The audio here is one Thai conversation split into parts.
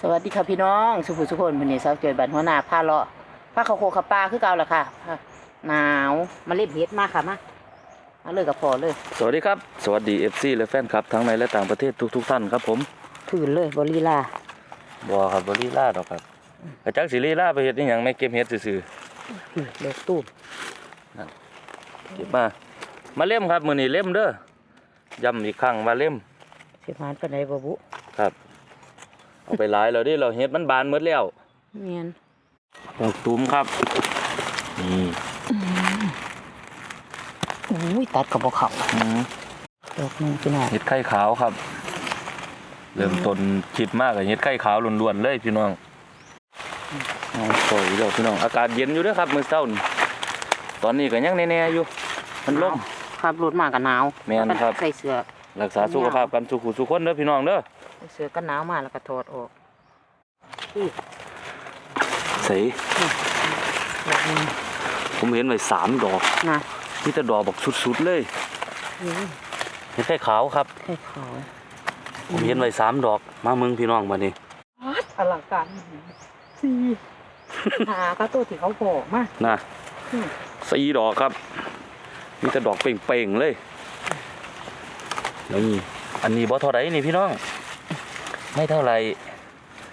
สวัสดีค่ะพี่น้องสุภุสุคนวันนี้สาวเจอบันหัวหน้าผ้าเลาะผ้าเขาวโคกขับปลาคือเก่าแหละค่ะผ้าหนาวมาเล่บเฮ็ดมากค่ะมามาเลยกับพอเลย สวัสดีครับ สวัสดี FC และแฟนคลับทั้งในและต่างประเทศทุก ๆ ท่านครับผมถืนเลยบริลาบอครับบรีล่าดอกครับกระจักสิลีล่าไปเฮ็ดอีหยังไม่เก็บเฮ็ดซื่อถืนเล็กตู้มๆเก็บมามาเล่มครับมื้อนี้เล่มเด้อย้ำอีกครั้งว่าเล่มเสียมานเป็นไรบบุครับ เอาไปหลายแล้วเดิเราเฮ็ดมันบานหมดแล้วเมียนดอกตูมครับนี่อุ้ยตัดกับบ่เขาอืมดอกหนึงพี่น้องเฮ็ดไข่ขาวครับ เริ่มต้นคิดมากกับเฮ็ดไข่ขาวล้วนๆเลยพี่น้องเอาสวยเด้อพี่น้องอากาศเย็นอยู่เด้อครับมื้อเช้านี่ตอนนี้ก็ยังแน่ๆอยู่ มันลมครับรถมากกับหนาวแม่นครับ ใส่เสื้อรักษาสุขภาพกันสุขุสุขคนเด้อพี่น้องเด้อใส่ เสื้อกันหนาวมาแล้วก็ถอดออกใส่ดอกหนึงผมเห็นไว้สามดอกนะมีแต่ดอกบักสุดๆเลยนี่เห็ดไข่ขาวครับให้ขาวผมเห็นไว้สามดอก มาเมืองพี่น้องมานี่อลังการสี่หาก็ตัวที่เขาบอกมานะอืมสี่ดอกครับ มีแต่ดอกเป่งๆเลยนี่อันนี้บ่เท่าไรนี่พี่น้อง ไม่เท่าไร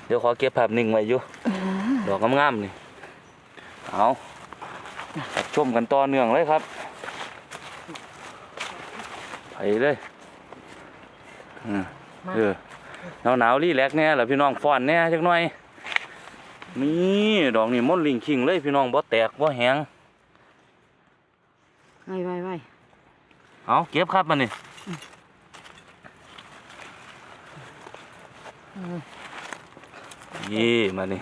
เดี๋ยวขอเก็บภาพนิ่งไว้อยู่ดอกงามๆนี่เอารับชมกันต่อเนื่องเลยครับไปเลยอืมมาเออหนาวหนาวๆรีแลกซ์แน่แหละพี่น้องฟ้อนแน่จักหน่อยนี่ดอกนี่ม่อนลิงคิงเลยพี่น้องบ่แตกบ่แหงไว้ไว้ไว้เอาเก็บครับมันนี่ ยี่มานี่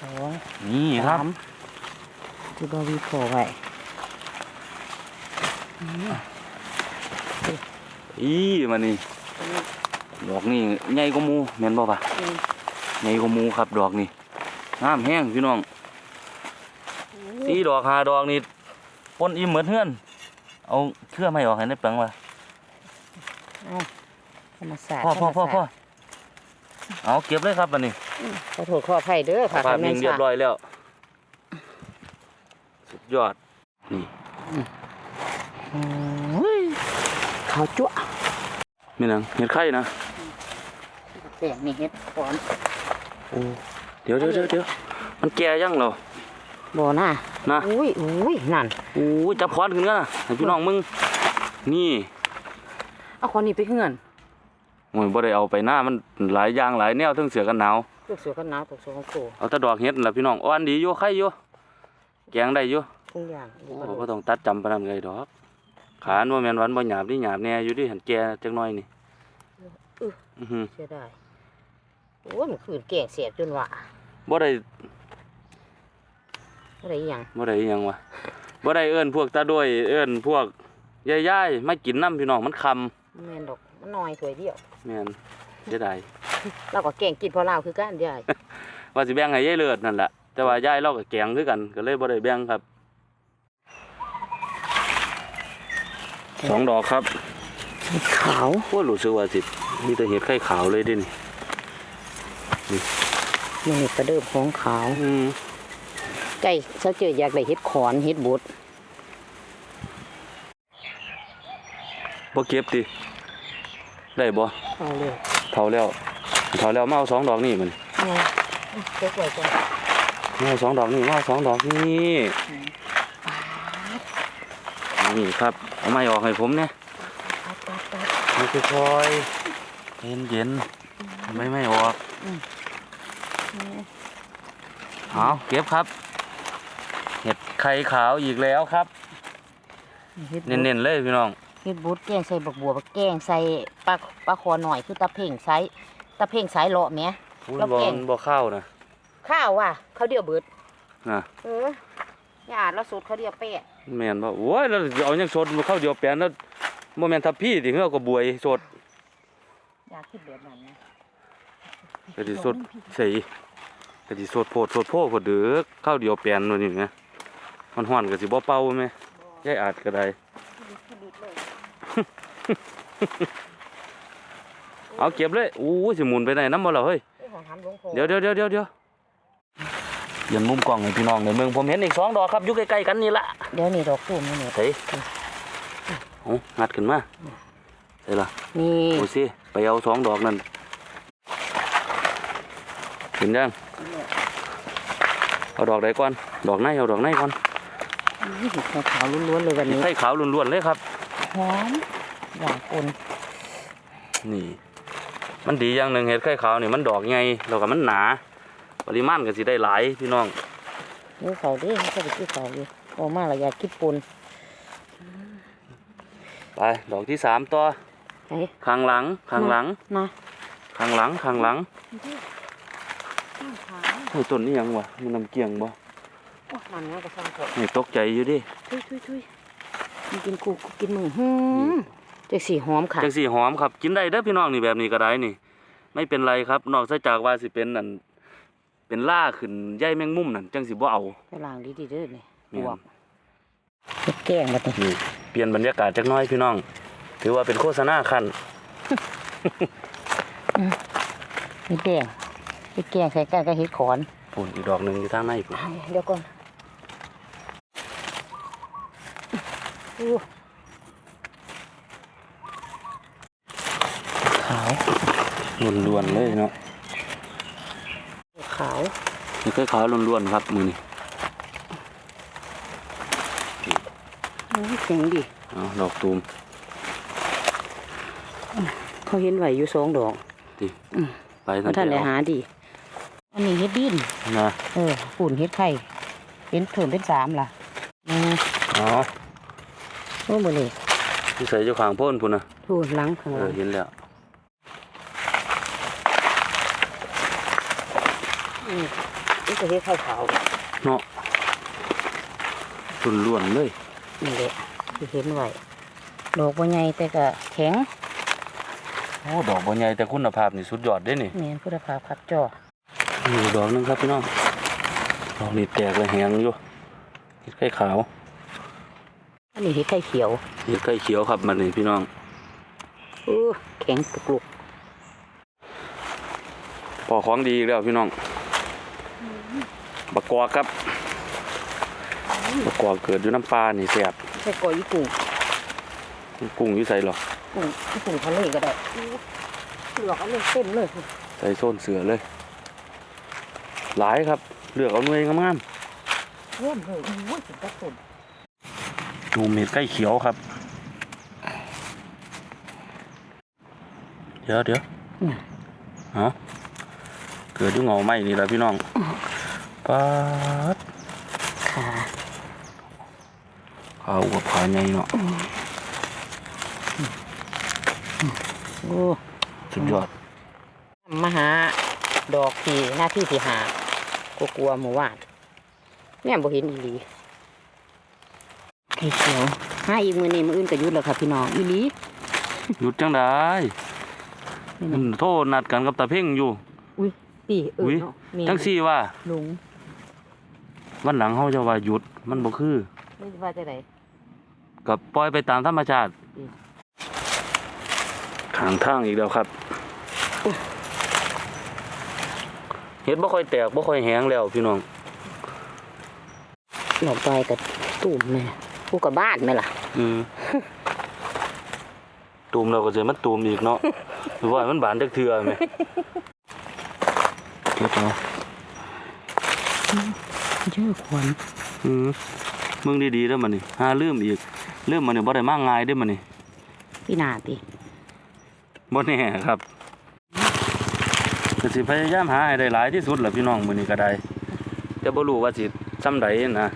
สองนี่ครับสามที่บอวีโผล่ไว้อีมานี่ดอกนี่ใหญ่กว่าหมูแม่นบ่ปะใหญ่กว่าหมูครับดอกนี่งามแห้งพี่น้องสี่ดอกห้าดอกนี่ปนอิ่มเหมือนเฮือน เอาเครือไม่ออกให้ได้เปลืองวะธ รรมศาสตร์พ่อพ่อพ่อธรรมพ่อศาสตร์เอาเก็บเลยครับอันนี้ขอโทษขออภัยเด้อค่ะภาพคุณแม่นิ่งเรียบร้อยแล้ว สุดยอด นี่โอ้ยขาวจั่วมีหนังเห็ดไข่นะแสงนี่เฮ็ดขอนโอ้เดี๋ยวเดี๋ยวเดี๋ยวเดี๋ยวมันแก่ยังเหรอบ่น่ะนะอุ้ยอุ้ยนั่นโอ้ยจับคอนขึ้นกันนะให้พี่น้องมึง นี่ เอาขอนนี่ไปเฮือน โอ้ยบ่ได้เอาไปหน้ามันหลายอย่างหลายแนวทั้งเสือกันหนาวตกเสือกันหนาวตกเสือกันโกเอาแต่ดอกเห็ดนั่นล่ะพี่น้องอ่อนดีอยู่ไข่อยู่แกงได้อยู่ทุกอย่างโอ้บ่ต้องตัดจำปานนั้นไงดอกขานว่าแม่นหวันบ่หยาบนี่หยาบแน่อยู่ดิหันแก่จักหน่อยนี่อื้อหือเสียดายโอ้ยมันขืนแก่เสียบจนว่าบ่ได้อะไรอหยังบ่ได้อิหยังวะบ่ได้เอิ้นพวกตาด้วยเอิ้นพวกยายๆมากินน้ำพี่น้องมันคำแม่นดอกมันน้อยถ้วยเดียว แม่นเสียดายเราก็แก่งกินพอเราคือกันยายว่าสิแบ่งให้ยายเลิศนั่นแหละแต่ว่ายายเราก็แกงคือกันก็เลยบ่ได้แบ่งครับสองดอกครับขาวโอ้รู้สึกว่าสิมีแต่เห็ดไข่ขาวเลยเดินี่มันนี่กระเดิมของขาวอืมใจเช้าเจออยากได้เฮ็ดขอนเฮ็ดบดบ่เก็บติ ได้บ่เอาเลยเท่าแล้วเท่าแล้วมาเอาสองดอกนี่มันเอาเก็บไว้ก่อนมาเอาสองดอกนี่มาเอาสองดอกนี่นี่ครับเอาไม้ออกให้ผมเนี่ยตัดตัดตัดไม่ค่อยๆเย็นเย็นๆไม่ไม่ออกเอาเก็บครับ เห็ดไข่ขาวอีกแล้วครับเฮ็ดบดเน้นๆเลยพี่น้อง เฮ็ดบดแกงใส่บักบัวบักแกงใส่ปลาปลาคอหน่อยคือตะเพ่งไซตะเพ่งสายเลาะแหมอุ้ยแล้วบอแกลงบ่เข้านะข้าวว่ะข้าวเดียวเบิดนะเออญาติเราสูตรข้าวเดียวแปะแม่นบ่โอ้ยแล้วเอาหยังสดมาเข้าเดียวแปลนแล้วบ่แม่นทับพี่ติเฮาก็บวยสดอยากคิดแบบนั้นนะก็สิสดใส่ก็สิสดโพดสดโพพดเด้อข้าวเดียวแปลนนู่นนี่แหมมันฮ้อนก็สิบ่เป่าแม่ยายอาจก็ได้คิด เลยโเอาเก็บเลยอู้ยสิหมุนไปไหนน้ำบ่ล่ะเฮ้ยเดี๋ยวเดี๋ยวเดี๋ยวเดี๋ยวเดี๋ยวเปลี่ยนมุมกล้องให้พี่น้องในเมืองผมเห็นอีกสองดอกครับอยู่ใกล้ๆกันนี่ละเดี๋ยวนี่ดอกตูมนี่นี่เฮ้ยโอ้งัดขึ้นมาเฮ้ยล่ะนี่โอ้สิไปเอาสองดอกนั่นเห็นยังเอาดอกใดก่อนดอกไหนเอาดอกไหนก่อนนี่เห็ดขาวๆล้วนๆเลยวันนี้ไข่ขาวล้วนๆเลยครับหอม อย่างปนนี่ มันดีอย่างหนึ่งเห็ดไข่ขาวนี่มันดอกใหญ่แล้วก็มันหนา ปริมาณก็สิได้หลายพี่น้องนี่เขาดิเขาจะไปกินเขาอยู่ออกมาและอยากกินปนไปดอกที่สามต่อไอ้ข้างหลังข้างหลังมาข้างหลังข้างหลังโอ้ยต้นนี่ยังวะมันน้ำเกียงบ่มันเนี่ยก็ช่างเถอะนี่ตกใจอยู่ดิทุยทุยทุยมันกินกูกูกินมึงหืม จะสีหอมค่ะจังสีหอมครับกินได้เด้อพี่น้องนี่แบบนี้ก็ได้นี่ ไม่เป็นไรครับ นอกจากว่าสิเป็นนั่นเป็นล่าขึ้นใยแมงมุมนั่นจังสิบ่เอาไปล้างดีดีๆเด้อนี่แม่นบวกเฮ็ดแกงบัดนี้นี่เปลี่ยนบรรยากาศจักหน้อยพี่น้อง ถือว่าเป็นโฆษณาคันเฮ็ดแกงเฮ็ดแกงใส่กันกับเฮ็ดขอนปุ่นอีกดอกหนึ่งอยู่ทางในปุ่นเดี๋ยวก่อนอู้ขาวล้วนๆเลยเนาะขาวนี่คือขาวล้วนๆครับมือนี่อู้เจ๋งดิเอาดอกตูมเขาเห็นไหวอยู่สองดอกดิไปเพราะท่านได้เอาหาดิอันนี้เฮ็ดดินนะเออฝุ่นเฮ็ดไข่เป็นเพิ่มเป็นสามล่ะอืมอ๋อโอ้บ่เลยที่ใส่เจ้าขางโพ่นพุ่นนะถูหลังข้างเอหลัองเห็นแล้ว อืมนี่ก็เฮ็ดไข่ขาวเนาะล้วนๆเลยนี่แหละที่เห็นไว้ดอกบ่ใหญ่แต่ก็แข็งโอ้ดอกบัวใหญ่แต่คุณภาพนี่สุดยอดเด้นี่แม่นคุณภาพครับจอนี่ดอกหนึงครับพี่น้องดอกนี่แตกเลยแหงอยู่เห็ดไข่ขาว อันนี้เฮ็ดไข่เขียวเห็ดไข่เขียวครับมันนี่พี่น้องเออแข็งกรุกพอของดีอีกแล้วพี่น้อง บักกอกครับบักกอกเกิดอยู่น้ำปลานี่แซ่บๆใส่กอญี่ปุ่นกุ้งอยู่ใส่หรอกุ้งญี่ปุ่นทะเลก็ได้อู้เลือกเอาเลยเต็มเลยใส่โซนเสือเลย หลายครับเลือกเอาหน่วยงามเริ่มเลยอู้ยถึงกระสุนๆดูเม็ดไก่เขียวครับ เดี๋ยวเดี๋ยวฮะเกิดอยู่เงาไหมนี่แหละพี่น้อง ป๊าดขาขาวกับขาใหญ่เนาะโอ้สุดยอดมาหาดอกที่หน้าที่ที่หากลัวกลัวๆหมู่ว่านแม่บ่เห็นอีหลีไข่เขียวหาอีกมื้อนี้มื้ออื่นก็หยุดแล้วค่ะพี่น้องอีหลีหยุดจังได้นี่มันะนโทษนัดกันกับตาเพ่งอยู่ อุ้ยตีเอออุ้ยเนาะแม่นจังซี่ว่าลุง วันหลังเขาจะว่าหยุดมันบ่คือไม่ว่าจะไหนกับปล่อยไปตามธรรมชาติอืมขางทางอีกแล้วครับเห็ดบ่ค่อยแตกบ่ค่อยแห้งแล้วพี่น้องดอกไม้กับตุ่มแม่กูกับบ้านไหมล่ะ อืมตูมเราก็จะมันตูมอีกเนาะหรือว่ามันบานจักเทื่อไหมเก็บเอา เยอะควันอืมมึงดีๆเด้อมันนี่หาลืมอีกลืมมันนี่บ่ได้มาง่ายเด้อมันนี่พี่นาติบ่แน่ครับก็สิพยายามหาให้ได้หลายที่สุดล่ะพี่น้องมื้อนี้ก็ได้แต่บ่รู้ว่าสิซ้ำใดนะ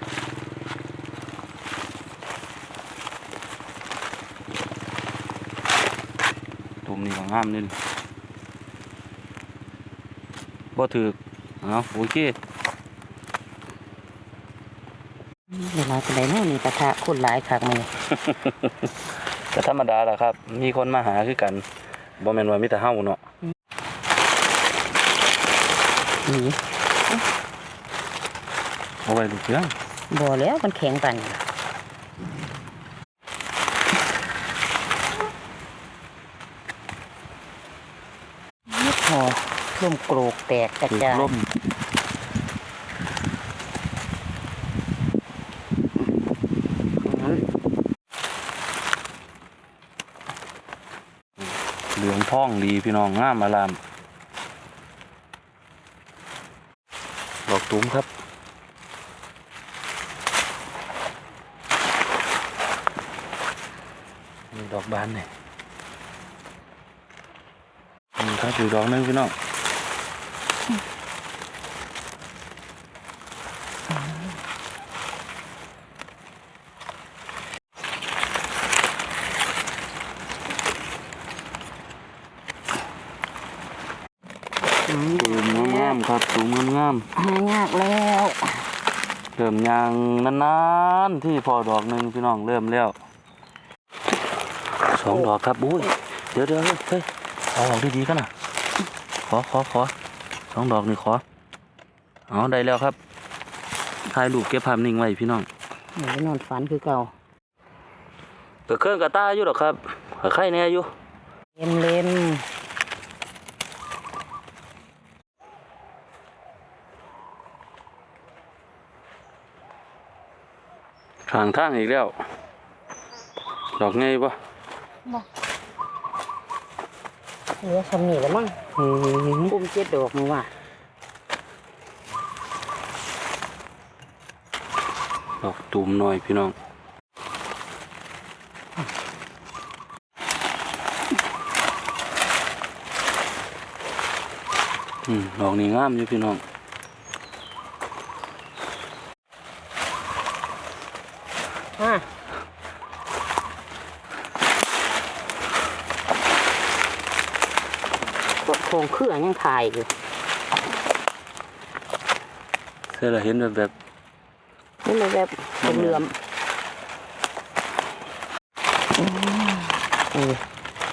ตุ่มนี่ก็งามนี่บ่ถูกเอาโอเค เวลาเป็นไรเนาะนี่กระทะคนหลายคักมือก็ธรรมดาล่ะครับ มีคนมาหาคือกันบ่แม่นว่ามีแต่เฮาเนาะนี่เอาไว้ลูกเสืองบ่แล้วมันแข็งปันนี่ล่ะหอร่มโกรกแตกกระถือจายล่ม พ่องดีพี่น้องงามอารามดอกตุ้มครับ มีดอกบานเนี่ยนี่ครับอยู่ดอกนึงพี่น้อง ตูมงามๆครับตูมงามหายากแล้วๆเริ่มยางนานๆที่พอดอกหนึ่งพี่น้องเริ่มแล้วสองดอกครับอุ้ยเดี๋ยวเดี๋ยวเฮ้ยเฮ้ยเอาออกดีๆกันนะขอขอขอสองดอกนี่ขอเอาได้แล้วครับถ่ายรูปเก็บภาพนิ่งไว้พี่น้อง หนูไปนอนฝันคือเก่าก็เครื่องกระต้าอยู่หรอกครับก็ไข่แน่อยู่เล่มเล่ม ทางทางอีกแล้ว ดอกไงปะเหลือสำนีแล้วมั้งอืมปุ่มเจ็ดดอกมึงว่าดอกตูมหน่อยพี่น้องอืมดอกนี้งามอยู่พี่น้อง อะกดโครงเครื่องยังถ่ายอยู่เสื้อเราเห็นแบบแบบนี่มันแบบเหลื่อมอืมเออ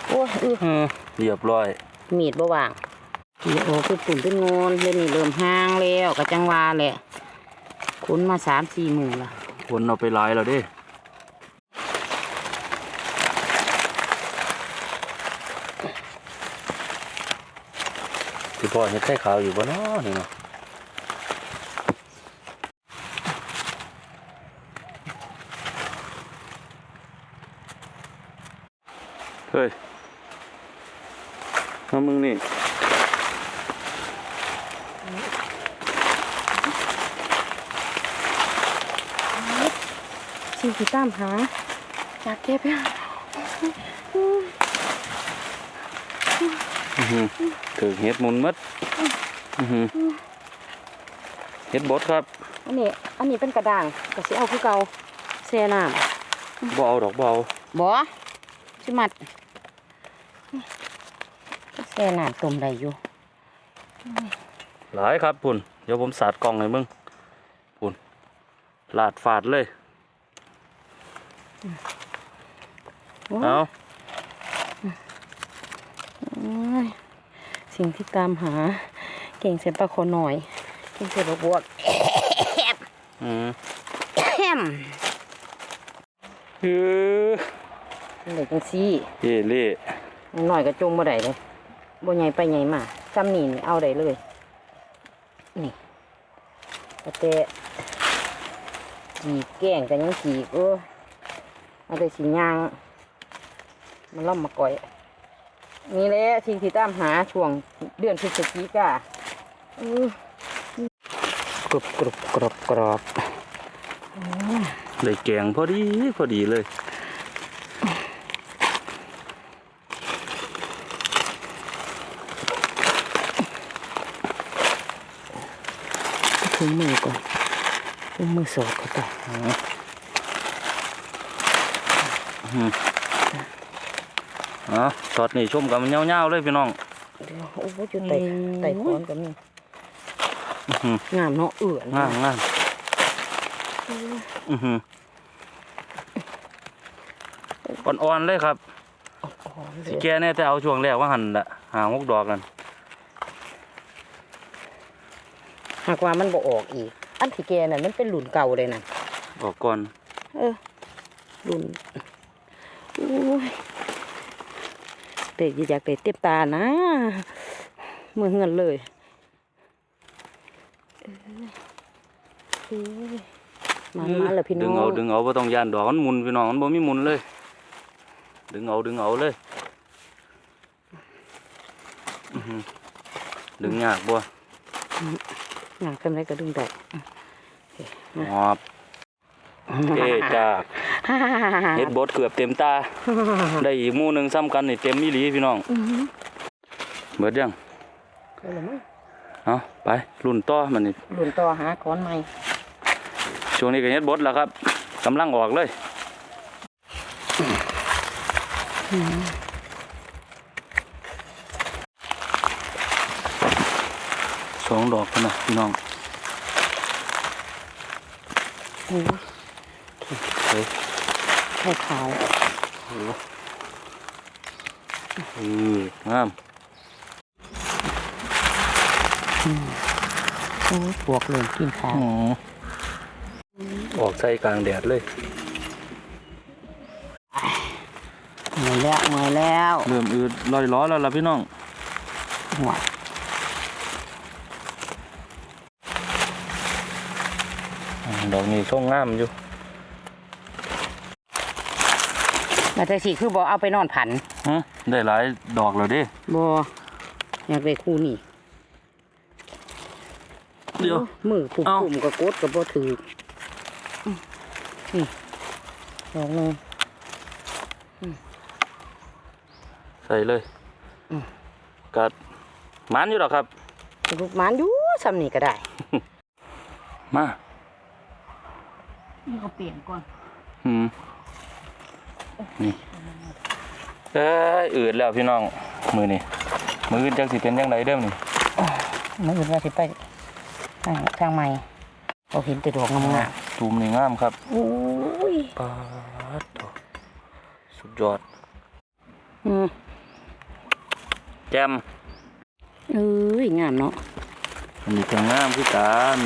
โอ้ยอื้ออืมเรียบร้อยมีดบ่ว่างเดี๋ยวโอ้เป็นปุ่นเป็นงอนเล่นนี่เริ่มห่างแล้วกะจังว่าแหละคุ้นมาสามสี่หมื่นละคนเอาไปหลายแล้วเด้ ที่พ่อเห็ดไข่ขาวอยู่บ่เนาะนี่เนาะเฮ้ยน้ำมึงนี่สิ่งที่ตามหาอยากเก็บอะ ถือเห็ดหมุนหมัดอื้อหือเห็ดบดครับ อันนี้ อันนี้เป็นกระด่างก็สิเอาคือเก่าแช่น้บ่เอาดอกบ่เอาำบ่สิมัดแช่น้ำต้มได้อยู่ หลายครับปุ่น เดี๋ยวผมสาดกล่องให้มึงปุ่นลาดฝาดเลยโอ้ยเอาโอ้ย สิ่งที่ตามหา เก่งเสร็จปลาโคนหน่อย เก่งเสร็จปลาบวกอืมแฮมเฮ้อเด็กจังซี่เย่เล่หน่อยก็จมบ่ได้เลยบ่ใหญ่ไปใหญ่มาซ้ำนี่นี่เอาได้เลย นี่กระเตะจีกแกล้งกันยังจีกเออเอาได้สีย่าง มันล่อมมาก่อย นี่แหละสิ่งที่ตามหาช่วงเดือนพฤศจิกาเออกรุบกรุบกรอบกรอบได้แกงพอดีพอดีเลยถึงมือก่อนถึงมือสดก็ไป อ๋อตอดนี่ชมกันมันเงาๆเลยพี่น้องเดี๋ยวโอ้โหจุดไต่ไต่ค้อนก็มีอื้อหืองามเนาะเอื่อนงามงามอือหืออ่อนๆเลยครับอ่อนๆเลสิยแกเนี่ยแต่เอาช่วงแรกว่าหันละหาหกดอกกันหากว่ามันบ่ออกอีก อันที่แกนั่นมันเป็นหลุนเก่าเลยนะออกก่อน เออหลุนโอ้ย เด็กอยากเด็กเต็มตานะมือเงินเลยเออมันมาเลยพี่น้องดึงเอาดึงเอาบ่ต้องย่านดอกมันหมุนพี่น้องมันบ่มีหมุนเลย ดึงเอาดึงเอาเลยอื้อหือดึงยากบ่งานขึ้นไรก็ดึงได้หอบเอ๊จ้า เฮ็ดบดเกือบเต็มตา ได้อีกหมู่หนึงซ้ำกันนี่เต็มอีหลีพี่น้องอื้อหือเบิดยังเอาละมั้งเอาไปรุ่นต่อมันนี่หลุนต่อหาก้อนใหม่ช่วงนี้ก็เฮ็ดบดแล้วครับกำลังออกเลยสองดอกพุ่นนะพี่น้องโอ้ย เฮ้ยไข่ขาวเอองามโอ้ยปวกเหลืองกินขาวออกใส่กลางแดดเลยเมื่อยแล้วเมื่อยแล้ว เริ่มอืดลอยล้อแล้วล่ะพี่น้องหัวอ่าดอกนี้ช่องงามอยู่ มาแต่สิคือบ่เอาไปนอนผันฮะได้หลายดอกแล้วเดิบ่อยากได้คู่นี่เดี๋ยว มือปุ่มเอ้า ปุ่มกับกดกับบ่ถืออืมนี่ดอกหนึงใส่เลยอืมกัดมันอยู่หรอกครับ ลูกหมานอยู่ซ้ำนี่ก็ได้มานี่ก็เปลี่ยนก่อนหืม นี่เอ้ยอืดแล้วพี่น้อง มือนี่มืออื่นจังสิเป็นยังไงเด้อนี่มื้ออื่นว่าสิไปทางทางใหม่เราเห็นแต่ดอกงามตูมนี่งามครับๆโอ้ยปาดโถ่สุดยอด อืมแจมเอ้ยงามเนาะอันนี้ก็งามคือกัน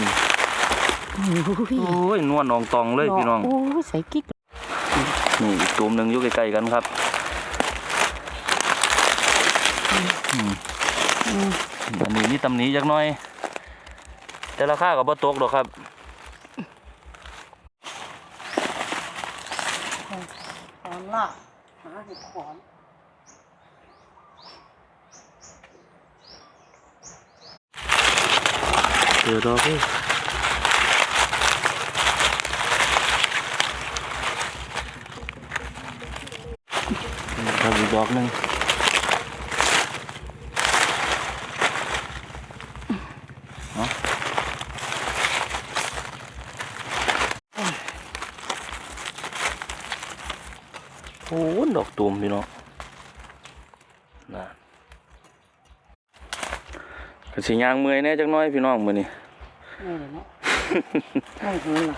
โอ้ยโอ้ยนวลนองตองเลยพี่น้อง โอ้ยใส่กิ๊ก นี่อีกตูมหนึ่งอยู่ใกล้ๆกันครับอืมอืมอันนี้นี่ตำหนี้จักหน่อย แต่ราคาก็บ่ตกดอกครับขอนละหาเห็ดขอนเดี๋ยวดอกพี่ครับ อีกดอกหนึ่งเอาโอ้ยดอกตูมพี่น้องน่ะก็สิย่างเมื่อยแหน่จักหน้อยพี่น้องมื้อนี้นี่เลยเนาะไม่เห็นหรอ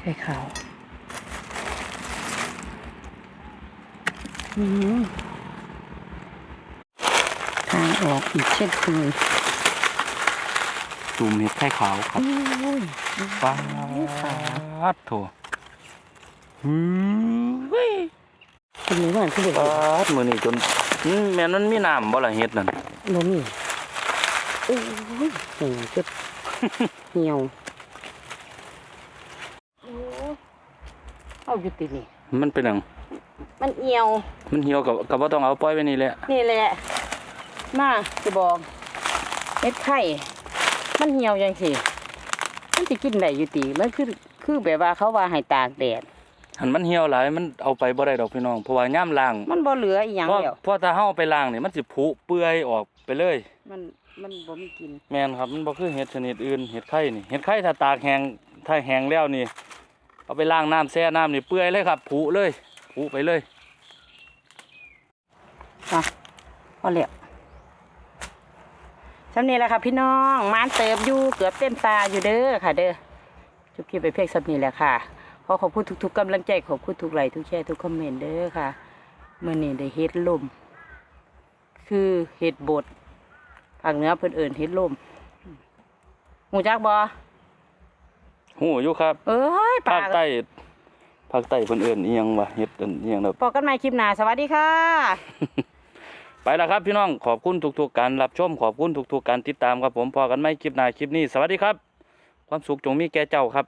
ไข่ขาวอืม ทางออกอีกเช่นเคยตูมเห็ดไข่ขาวครับโอ้ยป้าดโถฮือเป็นเหมือนที่เด็กป้าดมื้อนี้จนอืมแม่นมันมีน้ำบ่ล่ะเห็ดนั่นโนมีโอ้ยเหี่ยวเจ็บเหี่ยวโอ้ยเอาอยู่ติดนี่ มันเป็นหยังมันเหี่ยว มันเหี่ยวกับกับบ่ต้องเอาปล่อยไว้นี่แหละนี่แหละ มาจะบอกเม็ดไข่ มันเหี่ยวยังสิมันจะกินได้อยู่ตีมันคือคือแบบว่าเขาว่าให้ตากแดด หันมันเหี่ยวหลายมันเอาไปบ่ได้ดอกพี่น้องเพราะว่ายามล้างมันบ่เหลืออีหยังเพราะแล้วเพราะถ้าเฮาเอาไปล้างนี่มันสิผุเปื่อยออกไปเลย มันมันบ่มีกิน แม่นครับมันบ่คือเห็ดชนิดอื่นเห็ดไข่นี่เห็ดไข่ถ้าตากแห้งถ้าแห้งแล้วนี่ เอาไปล้างน้ำแช่น้ำนี่เปื่อยเลยครับผุเลยผุไปเลยอะพอแล้วสำนี้แหละค่ะพี่น้องมานเติบอยู่เกือบเต็มตาอยู่เด้อค่ะ เด้อจุบคลิไปเพียงสำนี้แหละค่ะขอขอบคุณทุกๆกำลังใจขอบคุณทุกไลค์ทุกแชร์ทุกคอมเมนต์เด้อค่ะเมื่อนี้ได้เฮ็ดลมคือเฮ็ดบดภาคเหนือเพิ่นเอิ้นเฮ็ดลมหมูจักบ่ หูอยู่ครับเอ้ยปาภาคใต้ภาคใต้เพิ่นเอิ้นอีหยังวะเฮ็ดอันอีหยังเนาะพอกันใหม่คลิปหน้าสวัสดีค่ะ ไปแล้วครับพี่น้องขอบคุณทุกๆการรับชมขอบคุณทุกๆการติดตามครับผมพอกันไหมคลิปหน้าคลิปนี้สวัสดีครับ ความสุขจงมีแก่เจ้าครับ